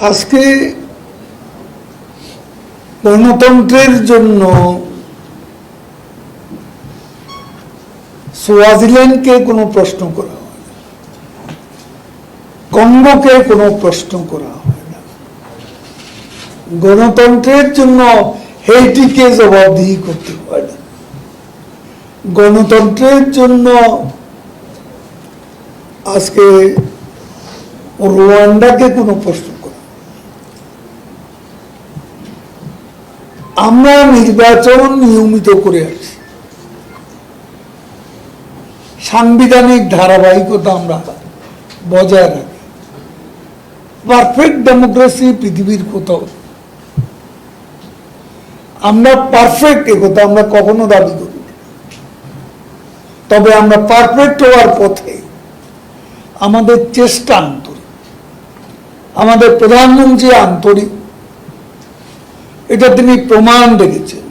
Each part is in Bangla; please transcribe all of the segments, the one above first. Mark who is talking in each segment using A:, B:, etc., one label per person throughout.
A: আজকে গণতন্ত্রের জন্য সোয়াজিল্যান্ডকে কোনো প্রশ্ন করা হয় না। কঙ্গোকে কোনো প্রশ্ন করা হয় না। গণতন্ত্রের জন্য হেইটিকে জবাবদিহি করতে হয় না। গণতন্ত্রের জন্য আজকে রোয়ান্ডাকে কোনো প্রশ্ন করা আমরা নির্বাচন নিয়মিত করে আছি সাংবিধানিক ধারাবাহিকতা আমরা বজায় রাখি। পারফেক্ট ডেমোক্রেসি পৃথিবীর কোথাও আমরা পারফেক্ট একথা আমরা কখনো দাবি করি তবে আমরা পারফেক্ট হওয়ার পথে আমাদের চেষ্টা আন্তরিক। আমাদের প্রধানমন্ত্রী আন্তরিক। এটা তিনি প্রমাণ রেখেছেন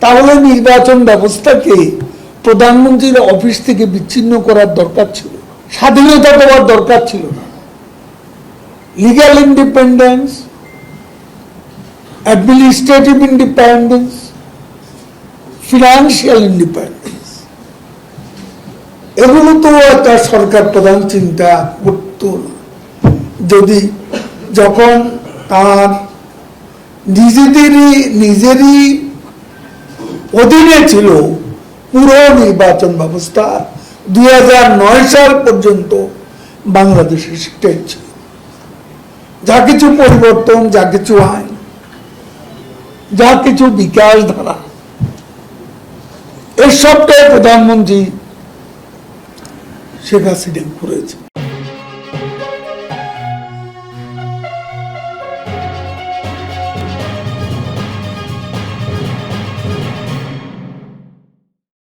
A: তাহলে নির্বাচন ব্যবস্থাকে প্রধানমন্ত্রীর অফিস থেকে বিচ্ছিন্ন করার দরকার ছিল। স্বাধীনতা দেওয়ার দরকার ছিল না। Legal independence administrative independence financial independence এগুলো তো একটা সরকার প্রধান চিন্তা করতো যদি যখন তার নিজেদেরই, নিজেরই অধীনে ছিল পুরো নির্বাচন ব্যবস্থা। দুই সাল পর্যন্ত বাংলাদেশের স্টেট ছিল। যা কিছু পরিবর্তন, যা কিছু আইন, যা কিছু বিকাশ ধারা এর সবটাই প্রধানমন্ত্রী শেখ হাসিনা করেছে